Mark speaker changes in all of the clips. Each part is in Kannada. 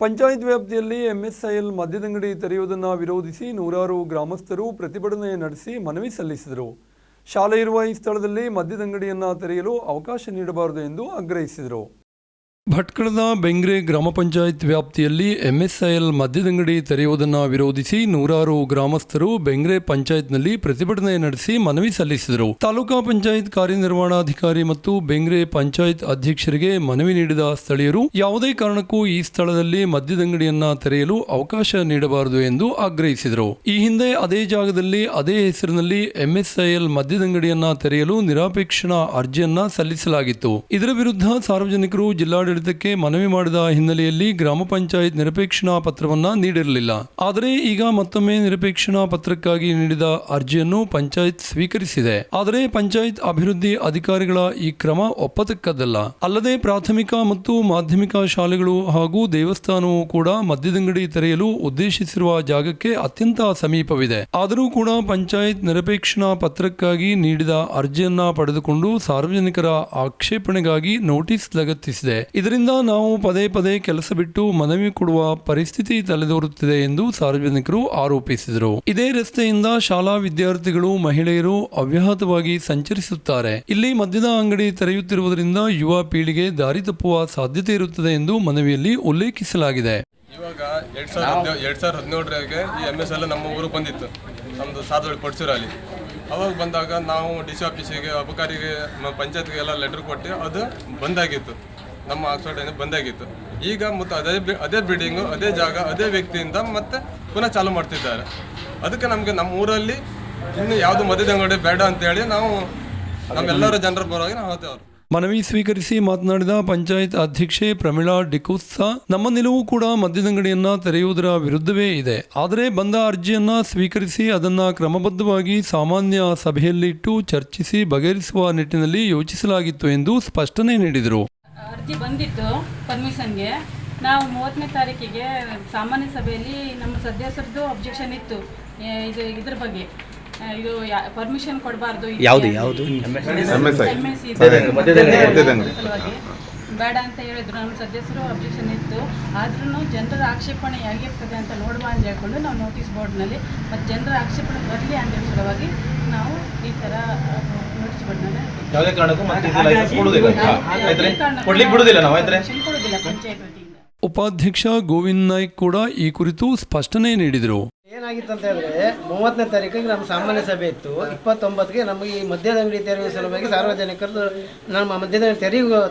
Speaker 1: ಪಂಚಾಯತ್ ವ್ಯಾಪ್ತಿಯಲ್ಲಿ ಎಂಎಸ್ಐಎಲ್ ಮದ್ಯದಂಗಡಿ ತೆರೆಯುವುದನ್ನು ವಿರೋಧಿಸಿ ನೂರಾರು ಗ್ರಾಮಸ್ಥರು ಪ್ರತಿಭಟನೆ ನಡೆಸಿ ಮನವಿ ಸಲ್ಲಿಸಿದರು. ಶಾಲೆ ಇರುವ ಈ ಸ್ಥಳದಲ್ಲಿ ಮದ್ಯದಂಗಡಿಯನ್ನು ತೆರೆಯಲು ಅವಕಾಶ ನೀಡಬಾರದು ಎಂದು ಆಗ್ರಹಿಸಿದರು. ಭಟ್ಕಳದ ಬೆಂಗ್ರೆ ಗ್ರಾಮ ಪಂಚಾಯತ್ ವ್ಯಾಪ್ತಿಯಲ್ಲಿ ಎಂಎಸ್ಐಎಲ್ ಮದ್ಯದಂಗಡಿ ತೆರೆಯುವುದನ್ನು ವಿರೋಧಿಸಿ ನೂರಾರು ಗ್ರಾಮಸ್ಥರು ಬೆಂಗ್ರೆ ಪಂಚಾಯತ್ನಲ್ಲಿ ಪ್ರತಿಭಟನೆ ನಡೆಸಿ ಮನವಿ ಸಲ್ಲಿಸಿದರು. ತಾಲೂಕಾ ಪಂಚಾಯತ್ ಕಾರ್ಯನಿರ್ವಹಣಾಧಿಕಾರಿ ಮತ್ತು ಬೆಂಗ್ರೆ ಪಂಚಾಯತ್ ಅಧ್ಯಕ್ಷರಿಗೆ ಮನವಿ ನೀಡಿದ ಸ್ಥಳೀಯರು, ಯಾವುದೇ ಕಾರಣಕ್ಕೂ ಈ ಸ್ಥಳದಲ್ಲಿ ಮದ್ಯದಂಗಡಿಯನ್ನ ತೆರೆಯಲು ಅವಕಾಶ ನೀಡಬಾರದು ಎಂದು ಆಗ್ರಹಿಸಿದರು. ಈ ಹಿಂದೆ ಅದೇ ಜಾಗದಲ್ಲಿ ಅದೇ ಹೆಸರಿನಲ್ಲಿ ಎಂಎಸ್ಐಎಲ್ ಮದ್ಯದಂಗಡಿಯನ್ನ ತೆರೆಯಲು ನಿರಾಪೇಕ್ಷಣಾ ಅರ್ಜಿಯನ್ನ ಸಲ್ಲಿಸಲಾಗಿತ್ತು. ಇದರ ವಿರುದ್ಧ ಸಾರ್ವಜನಿಕರು ಜಿಲ್ಲಾಡಳಿತಕ್ಕೆ ಮನವಿ ಮಾಡಿದ ಹಿನ್ನೆಲೆಯಲ್ಲಿ ಗ್ರಾಮ ಪಂಚಾಯತ್ ನಿರಪೇಕ್ಷಣಾ ಪತ್ರವನ್ನ ನೀಡಿರಲಿಲ್ಲ. ಆದರೆ ಈಗ ಮತ್ತೊಮ್ಮೆ ನಿರಪೇಕ್ಷಣಾ ಪತ್ರಕ್ಕಾಗಿ ನೀಡಿದ ಅರ್ಜಿಯನ್ನು ಪಂಚಾಯತ್ ಸ್ವೀಕರಿಸಿದೆ. ಆದರೆ ಪಂಚಾಯತ್ ಅಭಿವೃದ್ಧಿ ಅಧಿಕಾರಿಗಳ ಈ ಕ್ರಮ ಒಪ್ಪತಕ್ಕದ್ದಲ್ಲ. ಅಲ್ಲದೆ ಪ್ರಾಥಮಿಕ ಮತ್ತು ಮಾಧ್ಯಮಿಕ ಶಾಲೆಗಳು ಹಾಗೂ ದೇವಸ್ಥಾನವು ಕೂಡ ಮದ್ಯದಂಗಡಿ ತೆರೆಯಲು ಉದ್ದೇಶಿಸಿರುವ ಜಾಗಕ್ಕೆ ಅತ್ಯಂತ ಸಮೀಪವಿದೆ. ಆದರೂ ಕೂಡ ಪಂಚಾಯತ್ ನಿರಪೇಕ್ಷಣಾ ಪತ್ರಕ್ಕಾಗಿ ನೀಡಿದ ಅರ್ಜಿಯನ್ನ ಪಡೆದುಕೊಂಡು ಸಾರ್ವಜನಿಕರ ಆಕ್ಷೇಪಣೆಗಾಗಿ ನೋಟಿಸ್ ಲಗತ್ತಿಸಿದೆ. ಇದರಿಂದ ನಾವು ಪದೇ ಪದೇ ಕೆಲಸ ಬಿಟ್ಟು ಮನವಿ ಕೊಡುವ ಪರಿಸ್ಥಿತಿ ತಲೆದೋರುತ್ತಿದೆ ಎಂದು ಸಾರ್ವಜನಿಕರು ಆರೋಪಿಸಿದರು. ಇದೇ ರಸ್ತೆಯಿಂದ ಶಾಲಾ ವಿದ್ಯಾರ್ಥಿಗಳು, ಮಹಿಳೆಯರು ಅವ್ಯಾಹತವಾಗಿ ಸಂಚರಿಸುತ್ತಾರೆ. ಇಲ್ಲಿ ಮದ್ಯದ ಅಂಗಡಿ ತೆರೆಯುತ್ತಿರುವುದರಿಂದ ಯುವ ಪೀಳಿಗೆ ದಾರಿ ತಪ್ಪುವ ಸಾಧ್ಯತೆ ಇರುತ್ತದೆ ಎಂದು ಮನವಿಯಲ್ಲಿ ಉಲ್ಲೇಖಿಸಲಾಗಿದೆ.
Speaker 2: ಇವಾಗ ಎರಡ್ ಸಾವಿರದ ಎರಡ್ ಸಾವಿರದ ಹದಿನೇಳರಾಗೆ ಈ ಎಂ ಎಸ್ ಎಲ್ಲ ನಮ್ಮ ಊರು ಬಂದಿತ್ತು. ನಮ್ಮದು ಸಾಧುವಳಿ ಅವಾಗ ಬಂದಾಗ ನಾವು ಡಿ ಸಿ ಆಫೀಸಿಗೆ, ಅಬಕಾರಿಗೆ ಪಂಚಾಯತ್ಗೆ ಎಲ್ಲ ಲೆಟರ್ ಕೊಟ್ಟು ಅದು ಬಂದಾಗಿತ್ತು ನಮ್ಮ ಆಕ್ಸ್ಫರ್ಡ್ ಬಂದಾಗಿತ್ತು ಈಗ ಮತ್ತು ಅದೇ ಅದೇ ಬಿಲ್ಡಿಂಗು, ಅದೇ ಜಾಗ, ಅದೇ ವ್ಯಕ್ತಿಯಿಂದ ಮತ್ತೆ ಪುನಃ ಚಾಲು ಮಾಡ್ತಿದ್ದಾರೆ. ಅದಕ್ಕೆ ನಮಗೆ ನಮ್ಮ ಊರಲ್ಲಿ ಇನ್ನು ಯಾವುದು ಮದುವೆ ಅಂಗಡಿ ಬೇಡ ಅಂತೇಳಿ ನಾವು ನಮ್ಮೆಲ್ಲರ ಜನರ ಪರವಾಗಿ ನಾವು ಹೇಳ್ತೇವೆ
Speaker 1: ಮನವಿ ಸ್ವೀಕರಿಸಿ ಮಾತನಾಡಿದ ಪಂಚಾಯತ್ ಅಧ್ಯಕ್ಷೆ ಪ್ರಮೀಳಾ ಡಿಕುತ್ಸ ನಮ್ಮ ನಿಲುವು ಕೂಡ ಮದ್ಯದಂಗಡಿಯನ್ನ ತೆರೆಯುವುದರ ವಿರುದ್ಧವೇ ಇದೆ. ಆದರೆ ಬಂದ ಅರ್ಜಿಯನ್ನ ಸ್ವೀಕರಿಸಿ ಅದನ್ನ ಕ್ರಮಬದ್ಧವಾಗಿ ಸಾಮಾನ್ಯ ಸಭೆಯಲ್ಲಿಟ್ಟು ಚರ್ಚಿಸಿ ಬಗೆಹರಿಸುವ ನಿಟ್ಟಿನಲ್ಲಿ ಯೋಚಿಸಲಾಗಿತ್ತು ಎಂದು ಸ್ಪಷ್ಟನೆ ನೀಡಿದರು.
Speaker 3: ಅರ್ಜಿ ಬಂದಿತ್ತು ಪರ್ಮಿಷನ್ಗೆ ನಾವು ಮೂವತ್ತನೇ ತಾರೀಕಿಗೆ ಸಾಮಾನ್ಯ ಸಭೆಯಲ್ಲಿ ನಮ್ಮ ಸದಸ್ಯರದ್ದು ಅಬ್ಜೆಕ್ಷನ್ ಇತ್ತು. ಇದು ಇದ್ರ ಬಗ್ಗೆ. ಇದು ಪರ್ಮಿಷನ್ ಕೊಡಬಾರ್ದು
Speaker 4: ಯಾವುದು ಯಾವುದು?
Speaker 3: ಸಲುವಾಗಿ. ಬೇಡ ಅಂತ ಹೇಳಿದ್ರು ನಮ್ಮ ಸದಸ್ಯರು ಅಬ್ಜೆಕ್ಷನ್ ಇತ್ತು. ಆದ್ರೂ ಜನರ ಆಕ್ಷೇಪಣೆ ಹೇಗಿರ್ತದೆ ಅಂತ ನೋಡುವ ಅಂತ ಹೇಳ್ಕೊಂಡು ನಾವು ನೋಟಿಸ್ ಬೋರ್ಡ್ನಲ್ಲಿ ಮತ್ತು ಜನರ ಆಕ್ಷೇಪಣೆ ಬರಲಿ ಅಂತ ಹೇಳೋ ಸಲುವಾಗಿ ನಾವು ಈ ಥರ ನೋಟಿಸ್ ಬೋರ್ಡ್ನಲ್ಲಿ
Speaker 4: ಯಾವುದೇ ಕಾರಣಕ್ಕೂ ಮತ್ತೆ ಇದು ಲೈಸೆನ್ಸ್ ಕೊಡುವುದಿಲ್ಲ. ಆಯ್ತ್ರಿ. ಕೊಡ್ಲಿಕ್ಕೆ ಬಿಡುದಿಲ್ಲ ನಾವು ಆಯ್ತ್ರಿ.
Speaker 3: ಕೊಡೋದಿಲ್ಲ ಪಂಚಾಯತ್ ವತಿಯಿಂದ.
Speaker 1: ಉಪಾಧ್ಯಕ್ಷ ಗೋವಿಂದ್ ನಾಯ್ಕ್ ಕೂಡ ಈ ಕುರಿತು ಸ್ಪಷ್ಟನೆ ನೀಡಿದರು.
Speaker 5: ಏನಾಗಿತ್ತು ಅಂತ ಹೇಳಿದ್ರೆ, ಮೂವತ್ತನೇ ತಾರೀಕಿಗೆ ನಮ್ಮ ಸಾಮಾನ್ಯ ಸಭೆ ಇತ್ತು. ಇಪ್ಪತ್ತೊಂಬತ್ತಿಗೆ ನಮಗೆ ಈ ಮದ್ಯದ ಅಂಗಡಿ ತೆರೆಯುವ ಸಲುವಾಗಿ ಸಾರ್ವಜನಿಕರದ್ದು ನಮ್ಮ ಮದ್ಯದ ಅಂಗಡಿ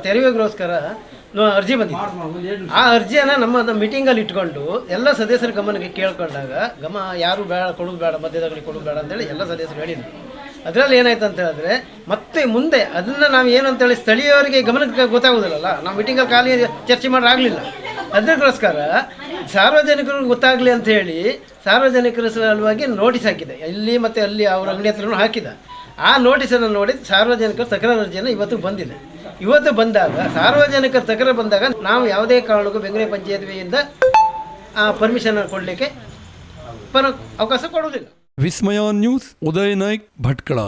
Speaker 5: ತೆರವಿಗೋಸ್ಕರ ಅರ್ಜಿ ಬಂದಿತ್ತು. ಆ ಅರ್ಜಿಯನ್ನು ನಮ್ಮ ಮೀಟಿಂಗಲ್ಲಿ ಇಟ್ಕೊಂಡು ಎಲ್ಲ ಸದಸ್ಯರ ಗಮನಕ್ಕೆ ಕೇಳ್ಕೊಂಡಾಗ, ಗಮ ಯಾರು ಬೇಡ, ಕೊಡೋದು ಬೇಡ, ಮದ್ಯದ ಅಂಗಡಿ ಕೊಡೋದು ಬೇಡ ಅಂತೇಳಿ ಎಲ್ಲ ಸದಸ್ಯರು ಹೇಳಿದ್ರು. ಅದರಲ್ಲಿ ಏನಾಯ್ತು ಅಂತ ಹೇಳಿದ್ರೆ, ಮತ್ತೆ ಮುಂದೆ ಅದನ್ನ ನಾವು ಏನು ಅಂತೇಳಿ ಸ್ಥಳೀಯರಿಗೆ ಗಮನಕ್ಕೆ ಗೊತ್ತಾಗೋದಿಲ್ಲಲ್ಲ, ನಾವು ಮೀಟಿಂಗಲ್ಲಿ ಖಾಲಿ ಚರ್ಚೆ ಮಾಡ್ರಾಗ್ಲಿಲ್ಲ ಅದಕ್ಕೋಸ್ಕರ ಸಾರ್ವಜನಿಕರಿಗೆ ಗೊತ್ತಾಗಲಿ ಅಂತ ಹೇಳಿ ಸಾರ್ವಜನಿಕರ ಸಲುವಾಗಿ ನೋಟಿಸ್ ಹಾಕಿದೆ. ಇಲ್ಲಿ ಮತ್ತು ಅಲ್ಲಿ ಅವ್ರ ಅಂಗಡಿ ಹತ್ರನೂ ಹಾಕಿದ. ಆ ನೋಟಿಸನ್ನು ನೋಡಿ ಸಾರ್ವಜನಿಕರ ತಕರಾರು ಅರ್ಜಿಯನ್ನು ಇವತ್ತು ಬಂದಿದೆ. ಇವತ್ತು ಬಂದಾಗ ಸಾರ್ವಜನಿಕ ತಕರ ಬಂದಾಗ ನಾವು ಯಾವುದೇ ಕಾರಣಕ್ಕೂ ಬೆಂಗಳೂರು ಪಂಚಾಯತ್ವೆಯಿಂದ ಆ ಪರ್ಮಿಷನ್ ಕೊಡಲಿಕ್ಕೆ ಪರ ಅವಕಾಶ ಕೊಡುವುದಿಲ್ಲ.
Speaker 1: ವಿಸ್ಮಯ ನ್ಯೂಸ್, ಉದಯ್ ನಾಯ್ಕ್, ಭಟ್ಕಳ.